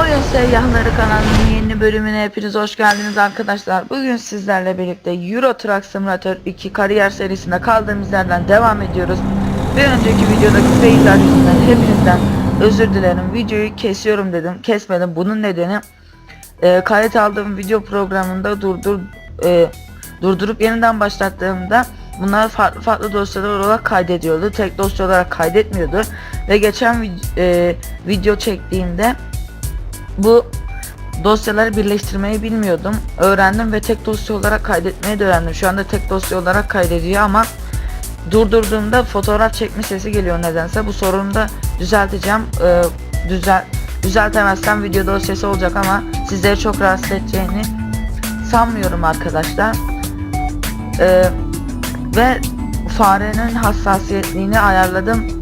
Oyun Seyyahları kanalının yeni bölümüne hepiniz hoş geldiniz arkadaşlar. Bugün sizlerle birlikte Euro Truck Simulator 2 kariyer serisinde kaldığımız yerden devam ediyoruz. Bir önceki videodaki failler yüzünden hepinizden özür dilerim. Videoyu kesiyorum dedim. Kesmedim. Bunun nedeni e, kayıt aldığım video programında durdur e, durdurup yeniden başlattığımda bunlar farklı farklı dosyalar olarak kaydediyordu. Tek dosya olarak kaydetmiyordu. Ve geçen e, video çektiğimde bu dosyaları birleştirmeyi bilmiyordum. Öğrendim ve tek dosya olarak kaydetmeyi de öğrendim. Şu anda tek dosya olarak kaydediyor ama durdurduğumda fotoğraf çekme sesi geliyor nedense. Bu sorunu da düzelteceğim. Ee, düzel düzeltemezsem video dosyası olacak ama sizleri çok rahatsız edeceğini sanmıyorum arkadaşlar. Ee, ve farenin hassasiyetliğini ayarladım.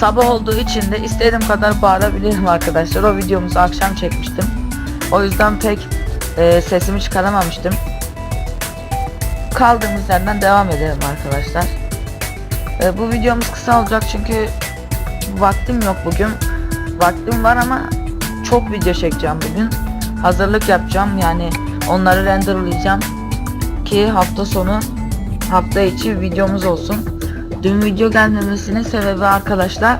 Sabah olduğu için de istediğim kadar bağırabilirim arkadaşlar. O videomuzu akşam çekmiştim. O yüzden pek e, sesimi çıkaramamıştım. Kaldığımız yerden devam edelim arkadaşlar. E, bu videomuz kısa olacak çünkü vaktim yok bugün. Vaktim var ama çok video çekeceğim bugün. Hazırlık yapacağım yani onları renderlayacağım ki hafta sonu hafta içi videomuz olsun. Dün video gelmemesinin sebebi arkadaşlar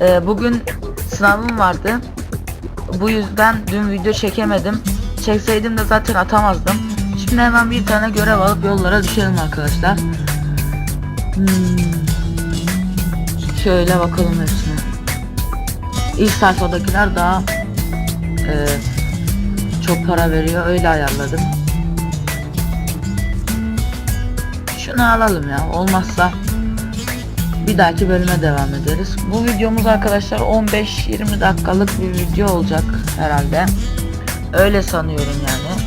e, bugün sınavım vardı. Bu yüzden dün video çekemedim. Çekseydim de zaten atamazdım. Şimdi hemen bir tane görev alıp yollara düşelim arkadaşlar. Hmm. Şöyle bakalım hepsine. İlk sayfadakiler daha e, çok para veriyor. Öyle ayarladım. Şunu alalım ya. Olmazsa bir dahaki bölüme devam ederiz. Bu videomuz arkadaşlar 15-20 dakikalık bir video olacak herhalde. Öyle sanıyorum yani.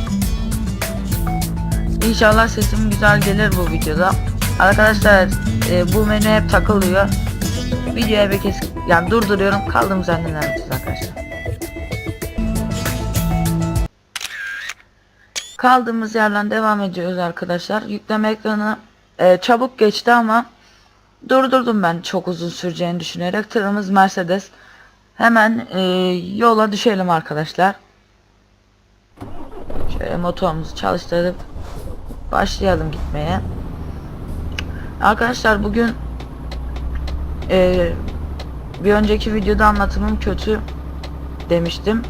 İnşallah sesim güzel gelir bu videoda. Arkadaşlar e, bu menü hep takılıyor. Videoya bir kez yani durduruyorum. Kaldığımız yerden devam arkadaşlar. Kaldığımız yerden devam ediyoruz arkadaşlar. Yükleme ekranı e, çabuk geçti ama durdurdum ben çok uzun süreceğini düşünerek. Tırımız Mercedes. Hemen e, yola düşelim arkadaşlar. Şöyle motorumuzu çalıştırıp başlayalım gitmeye. Arkadaşlar bugün e, bir önceki videoda anlatımım kötü demiştim.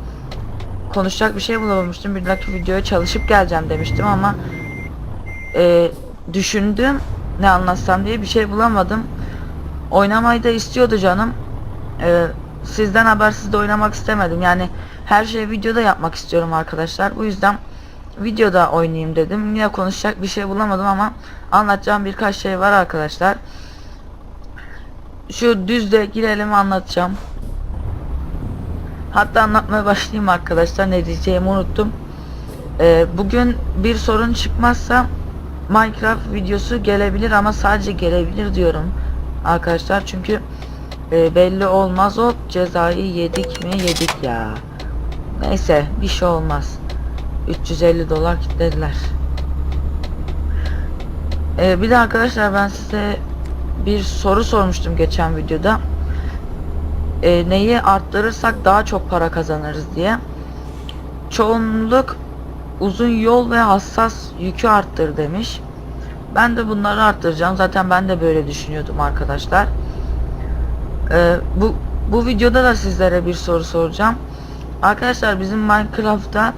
Konuşacak bir şey bulamamıştım. Bir dahaki videoya çalışıp geleceğim demiştim ama e, düşündüm ne anlatsam diye bir şey bulamadım. Oynamayı da istiyordu canım. E, sizden habersiz de oynamak istemedim. Yani her şeyi videoda yapmak istiyorum arkadaşlar. Bu yüzden videoda oynayayım dedim. Yine konuşacak bir şey bulamadım ama anlatacağım birkaç şey var arkadaşlar. Şu düzde girelim anlatacağım. Hatta anlatmaya başlayayım arkadaşlar ne diyeceğimi unuttum. Ee, bugün bir sorun çıkmazsa Minecraft videosu gelebilir ama sadece gelebilir diyorum arkadaşlar çünkü e, belli olmaz o cezayı yedik mi yedik ya. Neyse bir şey olmaz. 350 dolar kitlediler. Ee, bir de arkadaşlar ben size bir soru sormuştum geçen videoda. Ee, neyi arttırırsak daha çok para kazanırız diye. Çoğunluk uzun yol ve hassas yükü arttır demiş. Ben de bunları arttıracağım. Zaten ben de böyle düşünüyordum arkadaşlar. Ee, bu bu videoda da sizlere bir soru soracağım. Arkadaşlar bizim Minecraft'ta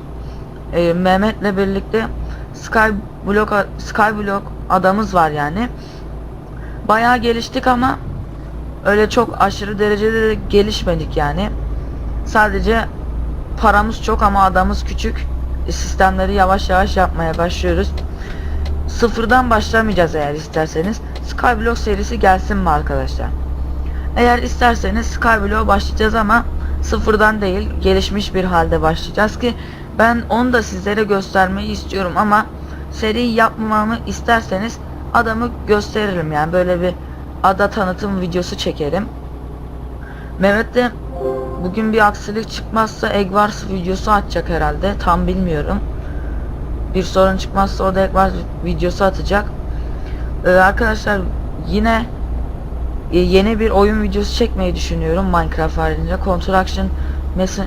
e, Mehmet'le birlikte Skyblock Skyblock adamız var yani. Bayağı geliştik ama öyle çok aşırı derecede de gelişmedik yani. Sadece paramız çok ama adamız küçük. Sistemleri yavaş yavaş yapmaya başlıyoruz. Sıfırdan başlamayacağız eğer isterseniz. Skyblock serisi gelsin mi arkadaşlar? Eğer isterseniz Skyblock'a başlayacağız ama sıfırdan değil gelişmiş bir halde başlayacağız ki ben onu da sizlere göstermeyi istiyorum ama seri yapmamamı isterseniz adamı gösteririm yani böyle bir ada tanıtım videosu çekerim. Mehmet de bugün bir aksilik çıkmazsa Egg Wars videosu atacak herhalde tam bilmiyorum. Bir sorun çıkmazsa o da Egg Wars videosu atacak. Ee, arkadaşlar yine e, yeni bir oyun videosu çekmeyi düşünüyorum Minecraft haricinde. Construction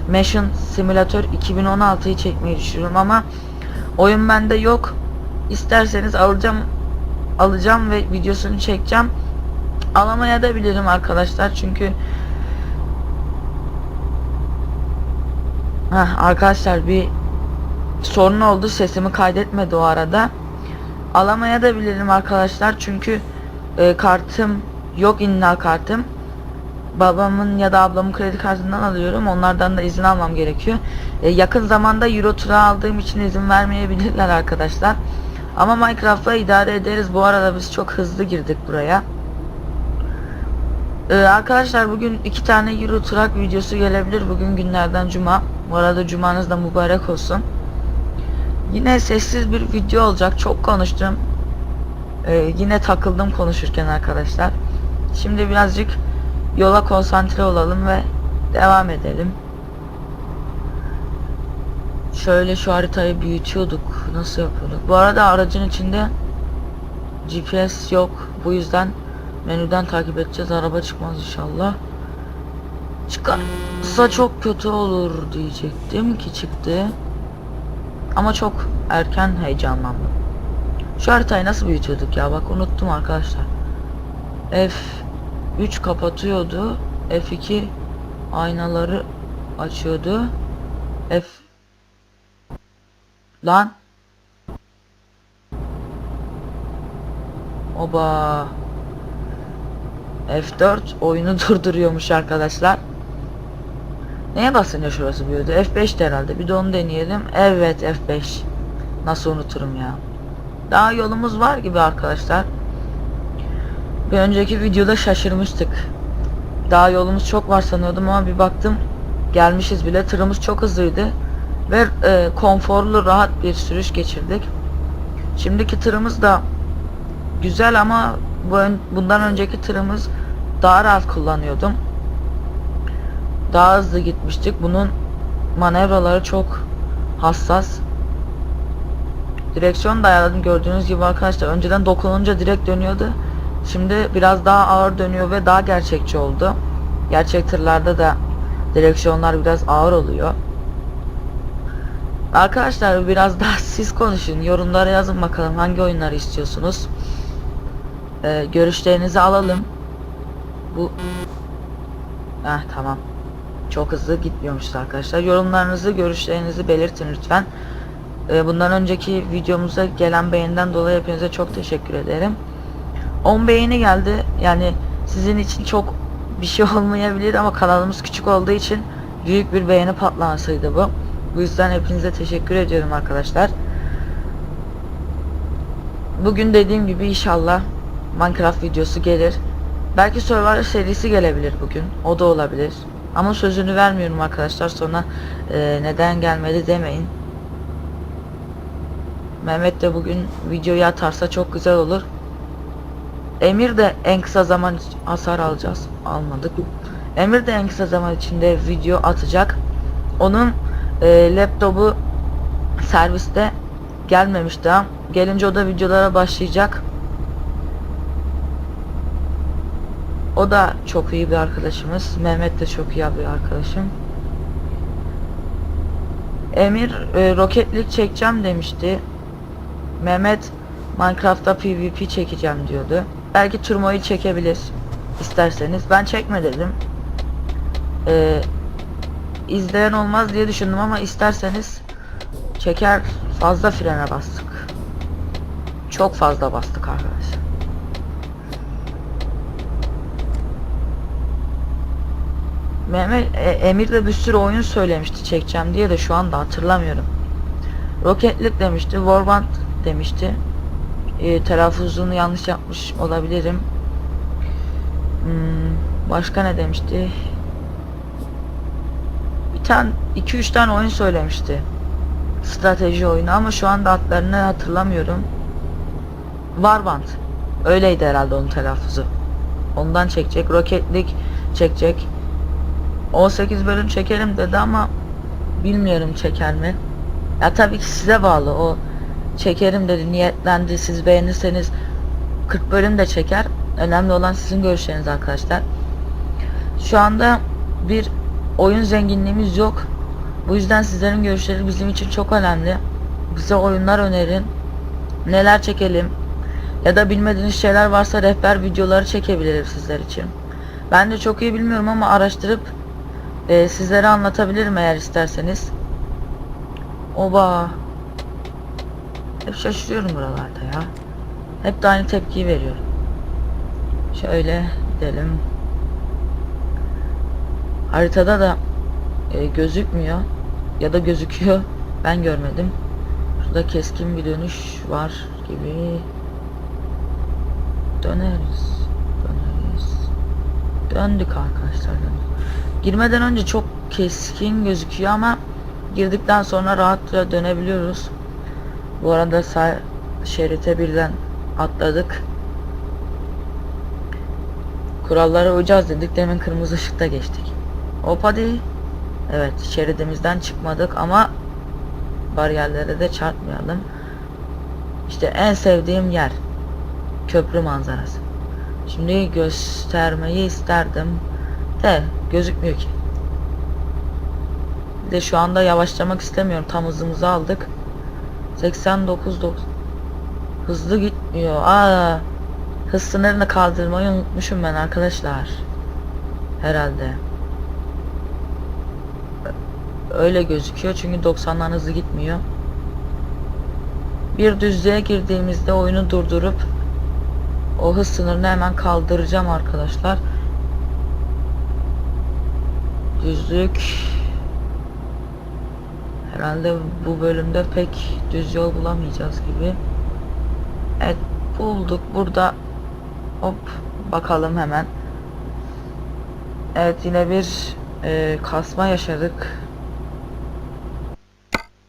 Mission Simulator 2016'yı çekmeyi düşünüyorum ama oyun bende yok. İsterseniz alacağım alacağım ve videosunu çekeceğim. Alamaya da bilirim arkadaşlar çünkü Heh, arkadaşlar bir sorun oldu sesimi kaydetmedi o arada. Alamaya da bilirim arkadaşlar çünkü e, kartım yok innal kartım. Babamın ya da ablamın kredi kartından alıyorum. Onlardan da izin almam gerekiyor. E, yakın zamanda Euro Truck'a aldığım için izin vermeyebilirler arkadaşlar. Ama Minecraft'la idare ederiz. Bu arada biz çok hızlı girdik buraya. Ee, arkadaşlar bugün iki tane Euro Truck videosu gelebilir. Bugün günlerden cuma. Bu arada cumanız da mübarek olsun. Yine sessiz bir video olacak. Çok konuştum. Ee, yine takıldım konuşurken arkadaşlar. Şimdi birazcık yola konsantre olalım ve devam edelim. Şöyle şu haritayı büyütüyorduk. Nasıl yapıyorduk? Bu arada aracın içinde GPS yok. Bu yüzden menüden takip edeceğiz. Araba çıkmaz inşallah. Çıkarsa çok kötü olur diyecektim ki çıktı. Ama çok erken heyecanlandım. Şu haritayı nasıl büyütüyorduk ya? Bak unuttum arkadaşlar. F3 kapatıyordu. F2 aynaları açıyordu. F Lan Oba F4 oyunu durduruyormuş arkadaşlar. Neye basınca şurası büyüdü? F5 herhalde. Bir de onu deneyelim. Evet F5. Nasıl unuturum ya. Daha yolumuz var gibi arkadaşlar. Bir önceki videoda şaşırmıştık. Daha yolumuz çok var sanıyordum ama bir baktım gelmişiz bile. Tırımız çok hızlıydı ve e, konforlu rahat bir sürüş geçirdik. Şimdiki tırımız da güzel ama bundan önceki tırımız daha rahat kullanıyordum. Daha hızlı gitmiştik. Bunun manevraları çok hassas. Direksiyon da ayarladım gördüğünüz gibi arkadaşlar. Önceden dokununca direkt dönüyordu. Şimdi biraz daha ağır dönüyor ve daha gerçekçi oldu. Gerçek tırlarda da direksiyonlar biraz ağır oluyor. Arkadaşlar biraz daha siz konuşun. Yorumlara yazın bakalım hangi oyunları istiyorsunuz. Ee, görüşlerinizi alalım. Bu Heh, tamam. Çok hızlı gitmiyormuşuz arkadaşlar. Yorumlarınızı, görüşlerinizi belirtin lütfen. Ee, bundan önceki videomuza gelen beğeniden dolayı hepinize çok teşekkür ederim. 10 beğeni geldi. Yani sizin için çok bir şey olmayabilir ama kanalımız küçük olduğu için büyük bir beğeni patlamasıydı bu. Bu yüzden hepinize teşekkür ediyorum arkadaşlar. Bugün dediğim gibi inşallah Minecraft videosu gelir. Belki Survivor serisi gelebilir bugün. O da olabilir. Ama sözünü vermiyorum arkadaşlar. Sonra e, neden gelmedi demeyin. Mehmet de bugün videoyu atarsa çok güzel olur. Emir de en kısa zaman hasar alacağız. Almadık. Emir de en kısa zaman içinde video atacak. Onun e, laptopu serviste gelmemiş daha. Gelince o da videolara başlayacak. O da çok iyi bir arkadaşımız. Mehmet de çok iyi bir arkadaşım. Emir e, roketlik çekeceğim demişti. Mehmet Minecraft'ta PvP çekeceğim diyordu. Belki turmoyu çekebilir isterseniz. Ben çekme dedim. Ee, izleyen olmaz diye düşündüm ama isterseniz çeker fazla frene bastık. Çok fazla bastık arkadaşlar. Mehmet e, Emir de bir sürü oyun söylemişti çekeceğim diye de şu anda hatırlamıyorum. Roketlik demişti, Warband demişti. E, telaffuzunu yanlış yapmış olabilirim. Hmm, başka ne demişti? Bir tane 2-3 tane oyun söylemişti. Strateji oyunu ama şu anda adlarını hatırlamıyorum. Warband. Öyleydi herhalde onun telaffuzu. Ondan çekecek. Roketlik çekecek. 18 bölüm çekelim dedi ama bilmiyorum çeker mi. Ya tabii ki size bağlı. O çekerim dedi niyetlendi. Siz beğenirseniz 40 bölüm de çeker. Önemli olan sizin görüşleriniz arkadaşlar. Şu anda bir oyun zenginliğimiz yok. Bu yüzden sizlerin görüşleri bizim için çok önemli. Bize oyunlar önerin. Neler çekelim? Ya da bilmediğiniz şeyler varsa rehber videoları çekebilirim sizler için. Ben de çok iyi bilmiyorum ama araştırıp e, sizlere anlatabilirim eğer isterseniz. Oba. Hep şaşırıyorum buralarda ya. Hep de aynı tepkiyi veriyorum. Şöyle gidelim. Haritada da e, gözükmüyor ya da gözüküyor. Ben görmedim. Şurada keskin bir dönüş var gibi. Döneriz. Döneriz. Döndük arkadaşlar. döndük. Girmeden önce çok keskin gözüküyor ama girdikten sonra rahatça dönebiliyoruz. Bu arada sağ şerite birden atladık. Kurallara uyacağız dedik. Demin kırmızı ışıkta geçtik. Hop hadi. Evet şeridimizden çıkmadık ama bariyerlere de çarpmayalım. İşte en sevdiğim yer. Köprü manzarası. Şimdi göstermeyi isterdim. De gözükmüyor ki. Bir de şu anda yavaşlamak istemiyorum. Tam hızımızı aldık. 89 90 Hızlı gitmiyor. Aa, hız sınırını kaldırmayı unutmuşum ben arkadaşlar. Herhalde. Öyle gözüküyor çünkü 90'dan hızlı gitmiyor. Bir düzlüğe girdiğimizde oyunu durdurup o hız sınırını hemen kaldıracağım arkadaşlar. Düzlük Herhalde bu bölümde pek düz yol bulamayacağız gibi. Evet bulduk burada. Hop bakalım hemen. Evet yine bir e, kasma yaşadık.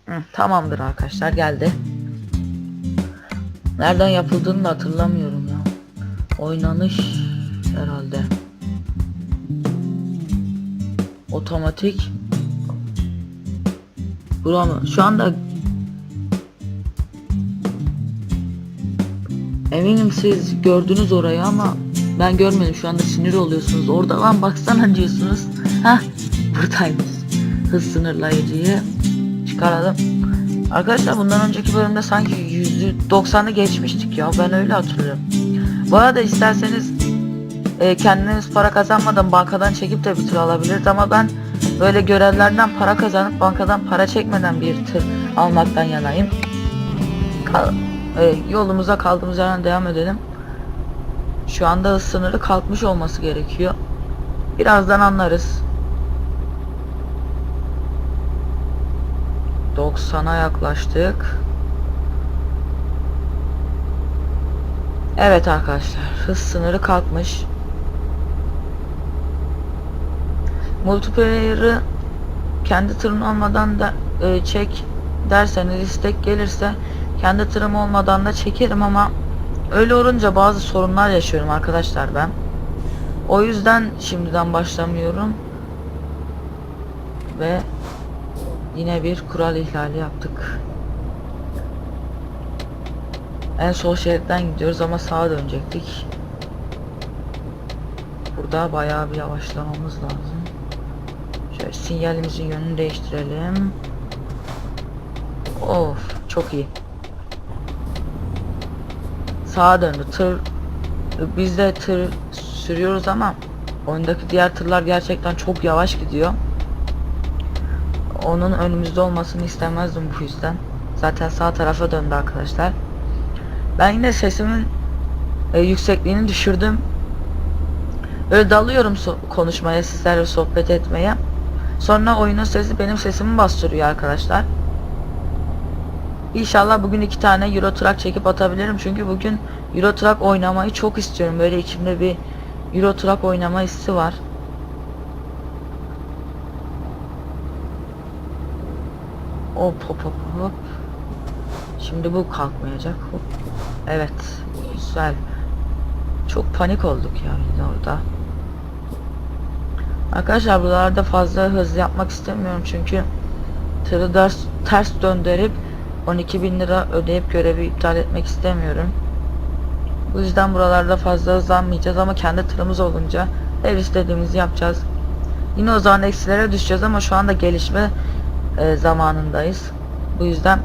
Hı, tamamdır arkadaşlar geldi. Nereden yapıldığını da hatırlamıyorum ya. Oynanış herhalde. Otomatik. Bura mı? Şu anda Eminim siz gördünüz orayı ama ben görmedim şu anda sinir oluyorsunuz. Orada lan baksana diyorsunuz. Hah buradaymış. Hız sınırlayıcıyı çıkaralım. Arkadaşlar bundan önceki bölümde sanki %90'ı geçmiştik ya ben öyle hatırlıyorum. Bu arada isterseniz e, kendiniz para kazanmadan bankadan çekip de bir tır alabiliriz ama ben böyle görevlerden para kazanıp bankadan para çekmeden bir tır almaktan yanayım. Kal e, yolumuza kaldığımız yerden devam edelim. Şu anda hız sınırı kalkmış olması gerekiyor. Birazdan anlarız. 90'a yaklaştık. Evet arkadaşlar hız sınırı kalkmış. Multiplayer'ı kendi tırın olmadan da e, çek derseniz istek gelirse kendi tırım olmadan da çekerim ama öyle olunca bazı sorunlar yaşıyorum arkadaşlar ben. O yüzden şimdiden başlamıyorum. Ve yine bir kural ihlali yaptık. En sol şeritten gidiyoruz ama sağa dönecektik. Burada bayağı bir yavaşlamamız lazım. Sinyalimizin yönünü değiştirelim. Of çok iyi. Sağa döndü. Tır biz de tır sürüyoruz ama oyundaki diğer tırlar gerçekten çok yavaş gidiyor. Onun önümüzde olmasını istemezdim bu yüzden. Zaten sağ tarafa döndü arkadaşlar. Ben yine sesimin e, yüksekliğini düşürdüm. Öyle dalıyorum so konuşmaya, sizlerle sohbet etmeye. Sonra oyunun sesi benim sesimi bastırıyor arkadaşlar. İnşallah bugün iki tane Euro Truck çekip atabilirim. Çünkü bugün Euro Truck oynamayı çok istiyorum. Böyle içimde bir Euro Truck oynama hissi var. Hop hop hop hop. Şimdi bu kalkmayacak. Hop. Evet. Güzel. Çok panik olduk ya orada. Arkadaşlar buralarda fazla hız yapmak istemiyorum çünkü tırı ters, ters döndürüp 12 bin lira ödeyip görevi iptal etmek istemiyorum. Bu yüzden buralarda fazla hızlanmayacağız ama kendi tırımız olunca her istediğimizi yapacağız. Yine o zaman eksilere düşeceğiz ama şu anda gelişme e, zamanındayız. Bu yüzden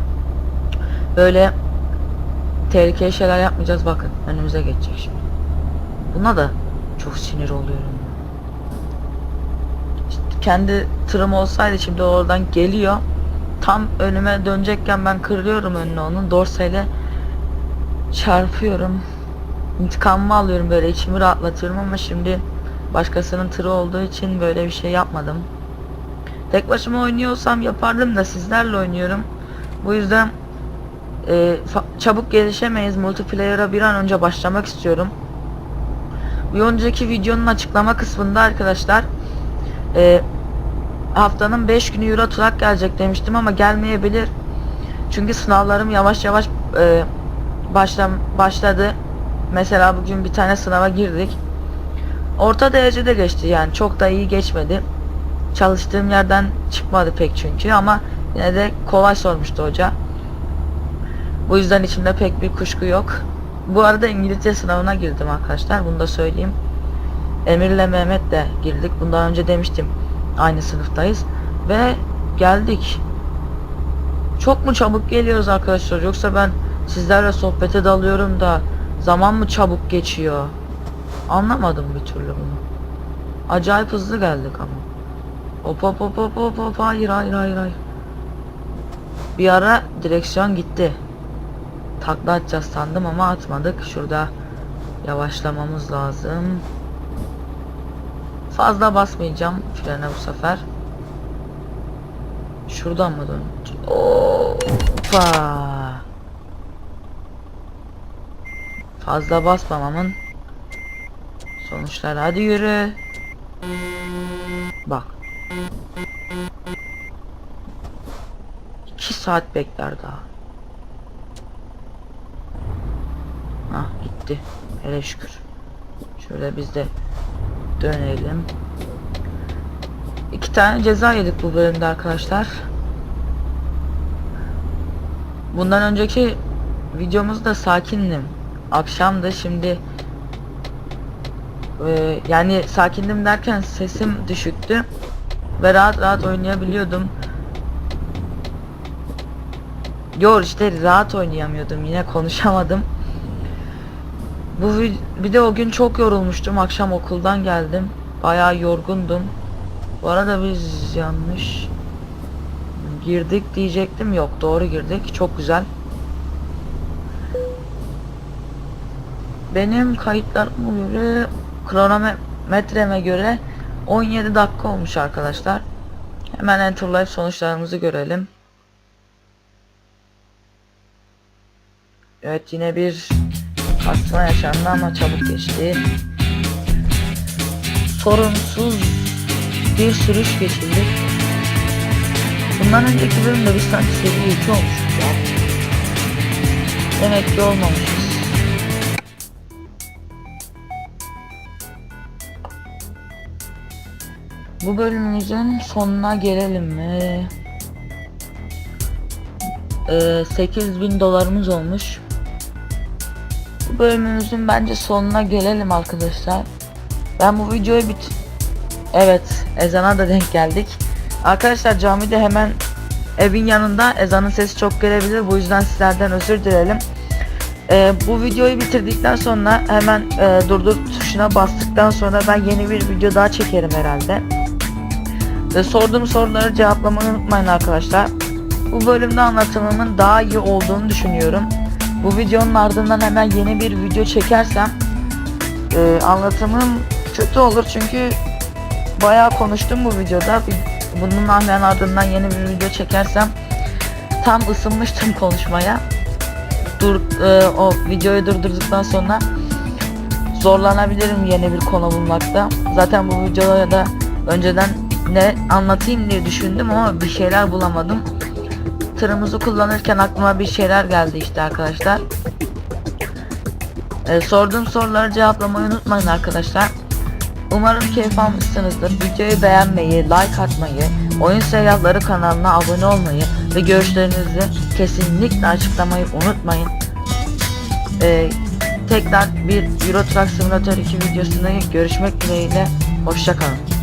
böyle tehlikeli şeyler yapmayacağız. Bakın önümüze geçecek şimdi. Buna da çok sinir oluyorum. Kendi tırım olsaydı şimdi oradan geliyor. Tam önüme dönecekken ben kırıyorum önüne onun. Dorseyle çarpıyorum. İntikamımı alıyorum böyle içimi rahatlatıyorum ama şimdi başkasının tırı olduğu için böyle bir şey yapmadım. Tek başıma oynuyorsam yapardım da sizlerle oynuyorum. Bu yüzden e, çabuk gelişemeyiz. Multiplayer'a bir an önce başlamak istiyorum. Bir önceki videonun açıklama kısmında arkadaşlar e, haftanın 5 günü Euro Truck gelecek demiştim ama gelmeyebilir. Çünkü sınavlarım yavaş yavaş e, başlam başladı. Mesela bugün bir tane sınava girdik. Orta derecede geçti yani çok da iyi geçmedi. Çalıştığım yerden çıkmadı pek çünkü ama yine de kolay sormuştu hoca. Bu yüzden içimde pek bir kuşku yok. Bu arada İngilizce sınavına girdim arkadaşlar. Bunu da söyleyeyim. Emir'le Mehmet de girdik. Bundan önce demiştim. Aynı sınıftayız. Ve geldik. Çok mu çabuk geliyoruz arkadaşlar? Yoksa ben sizlerle sohbete dalıyorum da zaman mı çabuk geçiyor? Anlamadım bir türlü bunu. Acayip hızlı geldik ama. Hop hop hop hop hop hayır hayır hayır hayır. Bir ara direksiyon gitti. Takla atacağız sandım ama atmadık. Şurada yavaşlamamız lazım. Fazla basmayacağım frene bu sefer. Şuradan mı dön? Hoppa. Fazla basmamamın sonuçları. Hadi yürü. Bak. 2 saat bekler daha. Ah gitti. Hele şükür. Şöyle biz de dönelim. İki tane ceza yedik bu bölümde arkadaşlar. Bundan önceki videomuzda sakindim. Akşamdı şimdi e, yani sakindim derken sesim düşüktü ve rahat rahat oynayabiliyordum. Yok işte rahat oynayamıyordum yine konuşamadım. Bu bir de o gün çok yorulmuştum. Akşam okuldan geldim. Bayağı yorgundum. Bu arada biz yanlış girdik diyecektim. Yok doğru girdik. Çok güzel. Benim kayıtlarıma göre kronometreme göre 17 dakika olmuş arkadaşlar. Hemen enterlayıp sonuçlarımızı görelim. Evet yine bir kasma yaşandı ama çabuk geçti. Sorunsuz bir sürüş geçirdik. Bundan önceki bölümde biz sanki seviye 2 olmuştuk ya. Demek ki olmamışız. Bu bölümümüzün sonuna gelelim mi? Ee, 8000 dolarımız olmuş. Bölümümüzün bence sonuna gelelim arkadaşlar. Ben bu videoyu bit... Evet, ezana da denk geldik. Arkadaşlar camide hemen evin yanında ezanın sesi çok gelebilir. Bu yüzden sizlerden özür dilerim. Ee, bu videoyu bitirdikten sonra hemen e, durdur tuşuna bastıktan sonra ben yeni bir video daha çekerim herhalde. Ve sorduğum soruları cevaplamayı unutmayın arkadaşlar. Bu bölümde anlatımımın daha iyi olduğunu düşünüyorum. Bu videonun ardından hemen yeni bir video çekersem e, anlatımım kötü olur çünkü bayağı konuştum bu videoda. Bunun hemen ardından yeni bir video çekersem tam ısınmıştım konuşmaya. Dur e, o videoyu durdurduktan sonra zorlanabilirim yeni bir konu bulmakta. Zaten bu videoda da önceden ne anlatayım diye düşündüm ama bir şeyler bulamadım. Tırımızı kullanırken aklıma bir şeyler geldi işte arkadaşlar. Ee, sorduğum soruları cevaplamayı unutmayın arkadaşlar. Umarım keyif almışsınızdır. Videoyu beğenmeyi, like atmayı, Oyun Seyyahları kanalına abone olmayı ve görüşlerinizi kesinlikle açıklamayı unutmayın. Ee, tekrar bir Euro Truck Simulator 2 videosunda görüşmek dileğiyle. Hoşçakalın.